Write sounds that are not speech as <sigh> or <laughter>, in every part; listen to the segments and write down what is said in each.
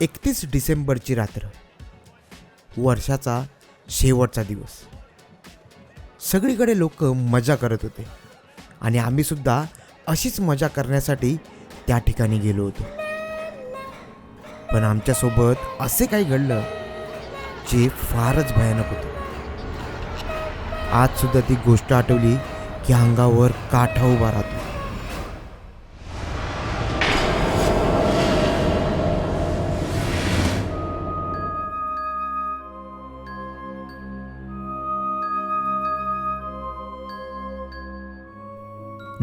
एकतीस डिसेंबरची रात्र. वर्षाचा शेवटचा दिवस. सगळीकडे लोक मजा करत होते. आणि आम्हीसुद्धा अशीच मजा करण्यासाठी त्या ठिकाणी गेलो होतो. पण आमच्यासोबत असे काही घडलं जे फारच भयानक होतं. आजसुद्धा ती गोष्ट आठवली की अंगावर काठा उभा राहतो.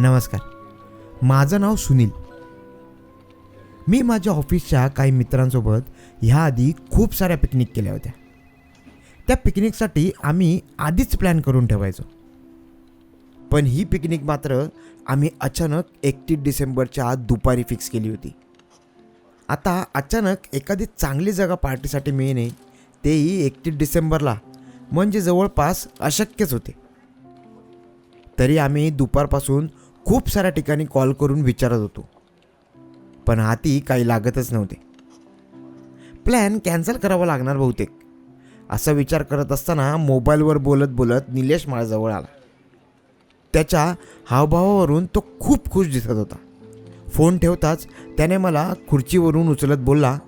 नमस्कार. माझं नाव सुनील. मी माझ्या ऑफिसच्या काही मित्रांसोबत ह्याआधी खूप साऱ्या पिकनिक केल्या होत्या. त्या पिकनिकसाठी आम्ही आधीच प्लॅन करून ठेवायचो. पण ही पिकनिक मात्र आम्ही अचानक एकतीस डिसेंबरच्या आत दुपारी फिक्स केली होती. आता अचानक एखादी चांगली जागा पार्टीसाठी मिळणे तेही एकतीस डिसेंबरला म्हणजे जवळपास अशक्यच होते. तरी आम्ही दुपारपासून खूप साऱ्या ठिकाणी कॉल करून विचारत होतो. पण हाती काही लागतच नव्हते. प्लॅन कॅन्सल करावा लागणार बहुतेक. असा विचार करत असताना मोबाईलवर बोलत बोलत निलेश माझ्याजवळ आला. त्याच्या हावभावावरून तो खूप खुश दिसत होता. फोन ठेवताच त्याने मला खुर्चीवरून उचलत बोलला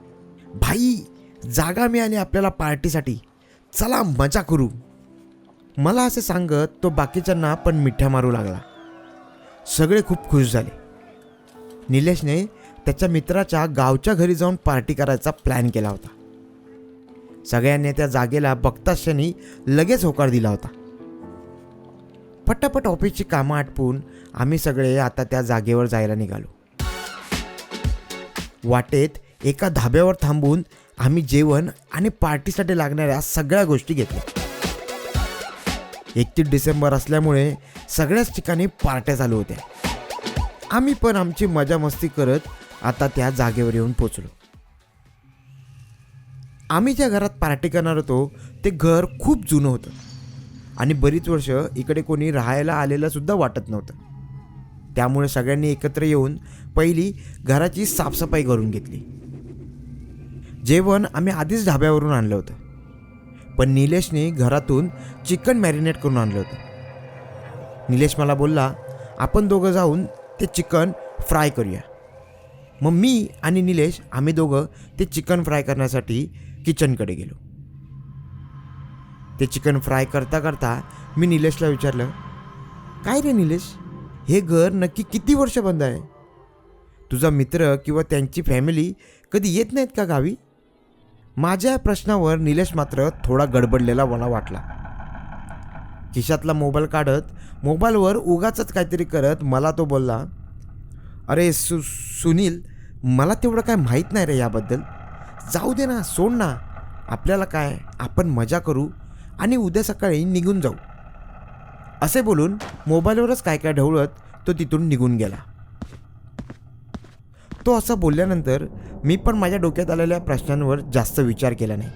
भाई जागा मी आणि आपल्याला पार्टीसाठी. चला मजा करू. मला असे सांगत तो बाकीच्यांना पण मिठ्या मारू लागला. सगळे खूप खुश झाले. निलेशने त्याच्या मित्राच्या गावच्या घरी जाऊन पार्टी करायचा प्लॅन केला होता. सगळ्यांनी त्या जागेला बघताच क्षणी लगेच होकार दिला होता. पटापट ऑफिसची कामं आटपून आम्ही सगळे आता त्या जागेवर जायला निघालो. वाटेत एका धाब्यावर थांबून आम्ही जेवण आणि पार्टीसाठी लागणाऱ्या सगळ्या गोष्टी घेतल्या. एकतीस डिसेंबर असल्यामुळे सगळ्याच ठिकाणी पार्ट्या चालू होत्या. आम्ही पण आमची मजा मस्ती करत आता त्या जागेवर येऊन पोचलो आम्ही ज्या घरात पार्टी करणार होतो ते घर खूप जुनं होतं. आणि बरीच वर्ष इकडे कोणी राहायला आलेलं सुद्धा वाटत नव्हतं. त्यामुळे सगळ्यांनी एकत्र येऊन पहिली घराची साफसफाई करून घेतली. जेवण आम्ही आधीच ढाब्यावरून आणलं होतं. पण निलेशने घरातून चिकन मॅरिनेट करून आणलं होतं. निलेश मला बोलला आपण दोघं जाऊन ते चिकन फ्राय करूया. मग मी आणि निलेश आम्ही दोघं ते चिकन फ्राय करण्यासाठी किचनकडे गेलो. ते चिकन फ्राय करता करता मी निलेशला विचारलं काय रे निलेश? हे घर नक्की किती वर्ष बंद आहे? तुझा मित्र किंवा त्यांची फॅमिली कधी येत नाहीत का गावी? माझ्या या प्रश्नावर निलेश मात्र थोडा गडबडलेला मला वाटला. खिशातला मोबाईल काढत मोबाईलवर उगाच काहीतरी करत मला तो बोलला अरे सु सुनील मला तेवढं काय माहीत नाही रे याबद्दल. जाऊ दे ना सोड ना. आपल्याला काय आपण मजा करू आणि उद्या सकाळी निघून जाऊ. असे बोलून मोबाईलवरच काय काय ढवळत तो तिथून निघून गेला. तो असं बोलल्यानंतर मी पण माझ्या डोक्यात आलेल्या प्रश्नांवर जास्त विचार केला नाही.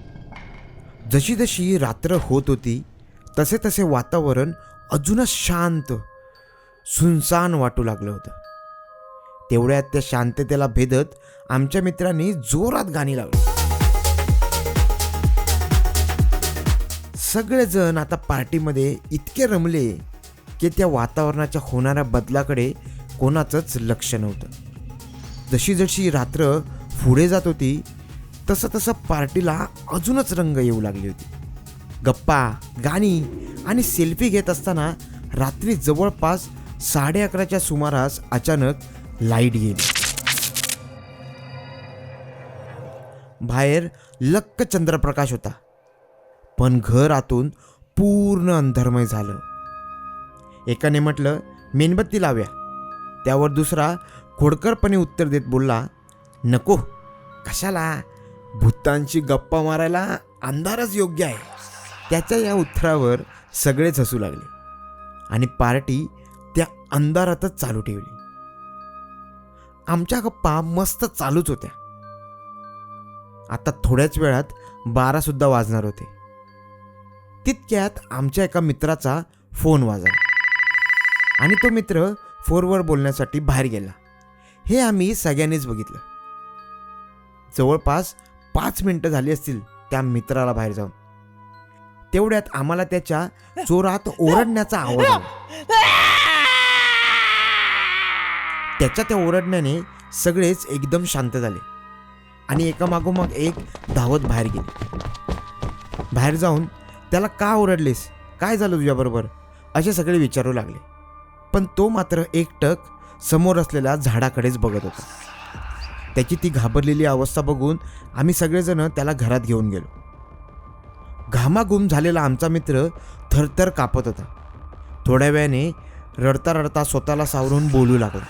जशी जशी रात्र होत होती तसे तसे वातावरण अजूनच शांत सुनसान वाटू लागलं होतं. तेवढ्यात त्या शांततेला भेदत आमच्या मित्रांनी जोरात गाणी लावली. सगळेजण आता पार्टीमध्ये इतके रमले की त्या वातावरणाच्या होणाऱ्या बदलाकडे कोणाचंच लक्ष नव्हतं. जशी जशी रात्र पुढे जात होती तसं तसं पार्टीला अजूनच रंग येऊ लागली होती. गप्पा गाणी आणि सेल्फी घेत असताना रात्री जवळपास साडे अकराच्या सुमारास अचानक लाइट गेली. बाहेर लक्क चंद्रप्रकाश होता. पण घर आतून पूर्ण अंधरमय झालं. एकाने म्हटलं मेणबत्ती लाव्या. त्यावर दुसरा खोडकरपणे उत्तर देत बोलला नको. कशाला? भूतांशी गप्पा मारायला अंधारच योग्य आहे. त्याच्या या उत्तरावर सगळेच हसू लागले आणि पार्टी त्या अंधारातच चालू ठेवली. आमच्या गप्पा मस्त चालूच होत्या. आता थोड्याच वेळात बारासुद्धा वाजणार होते. तितक्यात आमच्या एका मित्राचा फोन वाजला आणि तो मित्र फोनवर बोलण्यासाठी बाहेर गेला. हे आम्ही सगळ्यांनीच बघितलं. जवळपास पाच मिनटं झाली असतील त्या मित्राला बाहेर जाऊन. तेवढ्यात आम्हाला त्याच्या जोरात ओरडण्याचा आवाज आला. त्याच्या त्या ओरडण्याने सगळेच एकदम शांत झाले आणि एकामागोमाग एक धावत बाहेर गेले. बाहेर जाऊन त्याला का ओरडलेस? काय झालं तुझ्याबरोबर? असे सगळे विचारू लागले. पण तो मात्र एकटक समोर असलेल्या झाडाकडेच बघत होता. त्याची ती घाबरलेली अवस्था बघून आम्ही सगळेजण त्याला घरात घेऊन गेलो. घामाघूम झालेला आमचा मित्र थरथर कापत होता. थोड्या वेळाने रडता रडता स्वतःला सावरून बोलू लागला.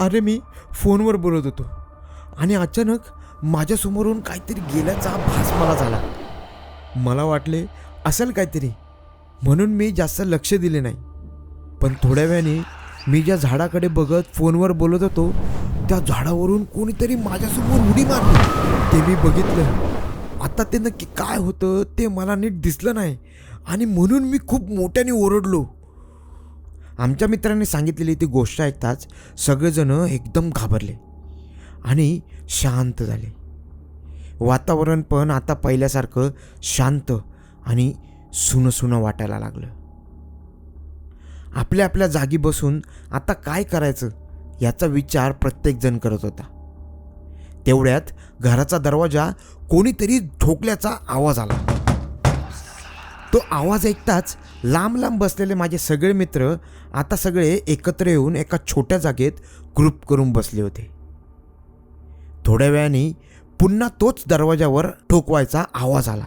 अरे मी फोनवर बोलत होतो आणि अचानक माझ्यासमोरून काहीतरी गेल्याचा भास मला झाला. मला वाटले असेल काहीतरी. म्हणून मी जास्त लक्ष दिले नाही. पण थोड्या वेळाने मी ज्या झाडाकडे बघत फोनवर बोलत होतो त्या झाडावरून कोणीतरी माझ्यासमोर उडी मारली. ते मी बघितलं. आता ते नक्की काय होतं ते मला नीट दिसलं नाही. आणि म्हणून मी खूप मोठ्याने ओरडलो. आमच्या मित्राने सांगितलेली ती गोष्ट ऐकताच सगळेजण एकदम घाबरले आणि शांत झाले. वातावरण पण आता पहिल्यासारखं शांत आणि सुनं वाटायला लागलं. आपल्या आपल्या जागी बसून आता काय करायचं याचा विचार प्रत्येकजण करत होता. तेवढ्यात घराचा दरवाजा कोणीतरी ठोकल्याचा आवाज आला. तो आवाज ऐकताच लांब लांब बसलेले माझे सगळे मित्र आता सगळे एकत्र येऊन एका छोट्या जागेत ग्रुप करून बसले होते. थोड्या वेळाने पुन्हा तोच दरवाजावर ठोकवायचा आवाज आला.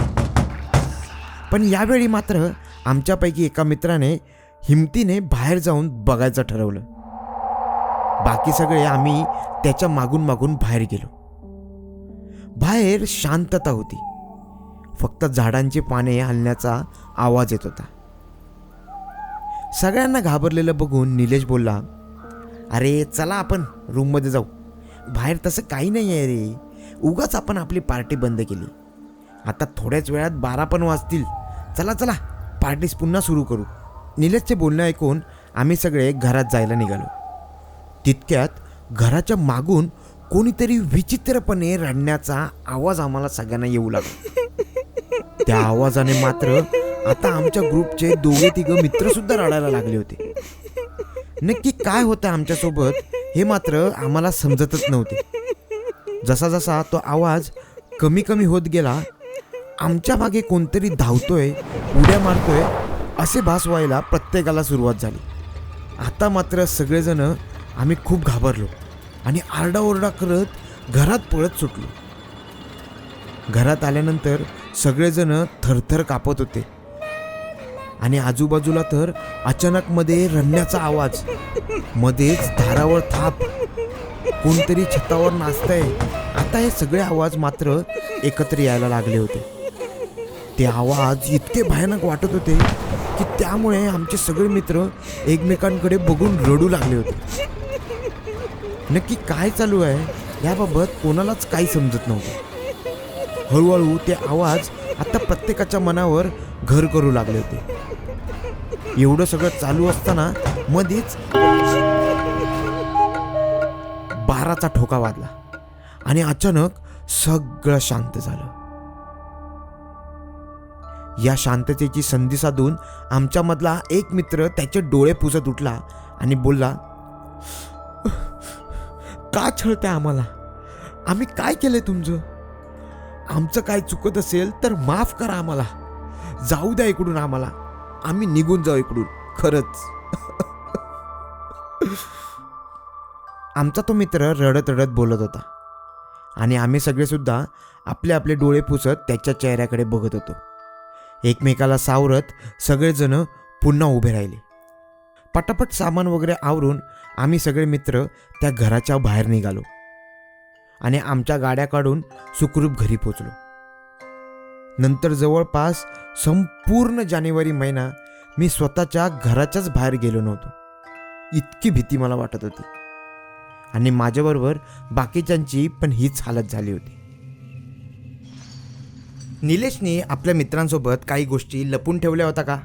पण यावेळी मात्र आमच्यापैकी एका मित्राने हिमतीने बाहेर जाऊन बघायचं ठरवलं. बाकी सगळे आम्ही त्याच्या मागून मागून बाहेर गेलो. बाहेर शांतता होती. फक्त झाडांची पाने हलण्याचा आवाज येत होता. सगळ्यांना घाबरलेलं बघून निलेश बोलला अरे चला आपण रूममध्ये जाऊ. बाहेर तसं काही नाही आहे रे. उगाच आपण आपली पार्टी बंद केली. आता थोड्याच वेळात बारा पण वाजतील. चला चला पार्टीस पुन्हा सुरू करू. निलेशचे बोलणं ऐकून आम्ही सगळे घरात जायला निघालो. तितक्यात घराच्या मागून कोणीतरी विचित्रपणे रडण्याचा आवाज आम्हाला सगळ्यांना येऊ लागला. त्या आवाजाने मात्र आता आमच्या ग्रुपचे दोघे तिघं मित्र सुद्धा रडायला लागले होते. नक्की काय होतं आमच्यासोबत हे मात्र आम्हाला समजतच नव्हते. जसा जसा तो आवाज कमी कमी होत गेला आमच्या मागे कोणतरी धावतोय उड्या मारतोय असे भास व्हायला प्रत्येकाला सुरुवात झाली. आता मात्र सगळेजण आम्ही खूप घाबरलो आणि आरडाओरडा करत घरात पळत सुटलो. घरात आल्यानंतर सगळेजण थरथर कापत होते. आणि आजूबाजूला तर अचानक मध्ये रडण्याचा आवाज मध्येच धारावर थाप कोणतरी छतावर नाचतंय. आता हे सगळे आवाज मात्र एकत्र यायला लागले होते. ते आवाज इतके भयानक वाटत होते की त्यामुळे आमचे सगळे मित्र एकमेकांकडे बघून रडू लागले होते. नक्की काय चालू आहे याबाबत कोणालाच काही समजत नव्हतं. हळूहळू ते आवाज आता प्रत्येकाच्या मनावर घर करू लागले होते. एवढं सगळं चालू असताना मध्येच बाराचा ठोका वाजला आणि अचानक सगळं शांत झालं. या शांततेची संधी साधून आमच्यामधला एक मित्र त्याचे डोळे पुसत उठला आणि बोलला का छळताय आम्हाला? आम्ही काय केलंय तुमचं? आमचं काय चुकत असेल तर माफ करा आम्हाला. जाऊ द्या इकडून आम्हाला. आम्ही निघून जाऊ इकडून. खरंच. <laughs> आमचा तो मित्र रडत रडत बोलत होता. आणि आम्ही सगळेसुद्धा आपले आपले डोळे पुसत त्याच्या चेहऱ्याकडे बघत होतो. एकमेकाला सावरत सगळेजण पुन्हा उभे राहिले. पटापट सामान वगैरे आवरून आम्ही सगळे मित्र त्या घराच्या बाहेर निघालो आणि आमच्या गाड्या काढून सुखरूप घरी पोचलो नंतर जवळपास संपूर्ण जानेवारी महिना मी स्वतःच्या घराच्याच बाहेर गेलो नव्हतो. इतकी भीती मला वाटत होती. आणि माझ्याबरोबर बाकीच्यांची पण हीच हालत झाली होती. निलेशने आपल्या मित्रांसोबत काही गोष्टी लपून ठेवल्या होत्या का?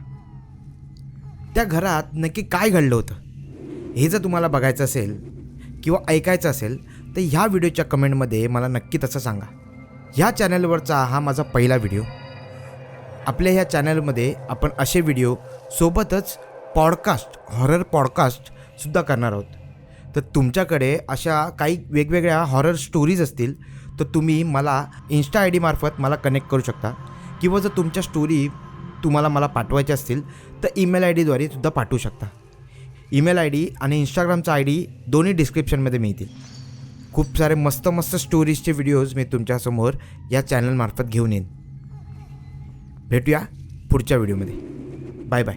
त्या घरात नक्की काय घडलं होतं? हे जर तुम्हाला बघायचं असेल किंवा ऐकायचं असेल तर तर ह्या व्हिडिओच्या कमेंटमध्ये मला नक्की तसं सांगा. ह्या चॅनलवरचा हा माझा पहिला व्हिडिओ. आपल्या ह्या चॅनलमध्ये आपण असे व्हिडिओ सोबतच पॉडकास्ट हॉरर पॉडकास्टसुद्धा करणार आहोत. तर तुमच्याकडे अशा काही वेगवेगळ्या हॉरर स्टोरीज असतील तर तुम्ही मला इन्स्टा आय डीमार्फत मला कनेक्ट करू शकता. किंवा जर तुमच्या स्टोरी तुम्हाला मला पाठवायच्या असतील तर ईमेल आय डीद्वारे सुद्धा पाठवू शकता. ईमेल आय डी आणि इंस्टाग्रामचा आय डी दोन्ही डिस्क्रिप्शनमध्ये मिळतील. खूप सारे मस्त मस्त स्टोरीजचे व्हिडिओज मी तुमच्यासमोर या चॅनलमार्फत घेऊन येईन. भेटूया पुढच्या व्हिडिओमध्ये बाय बाय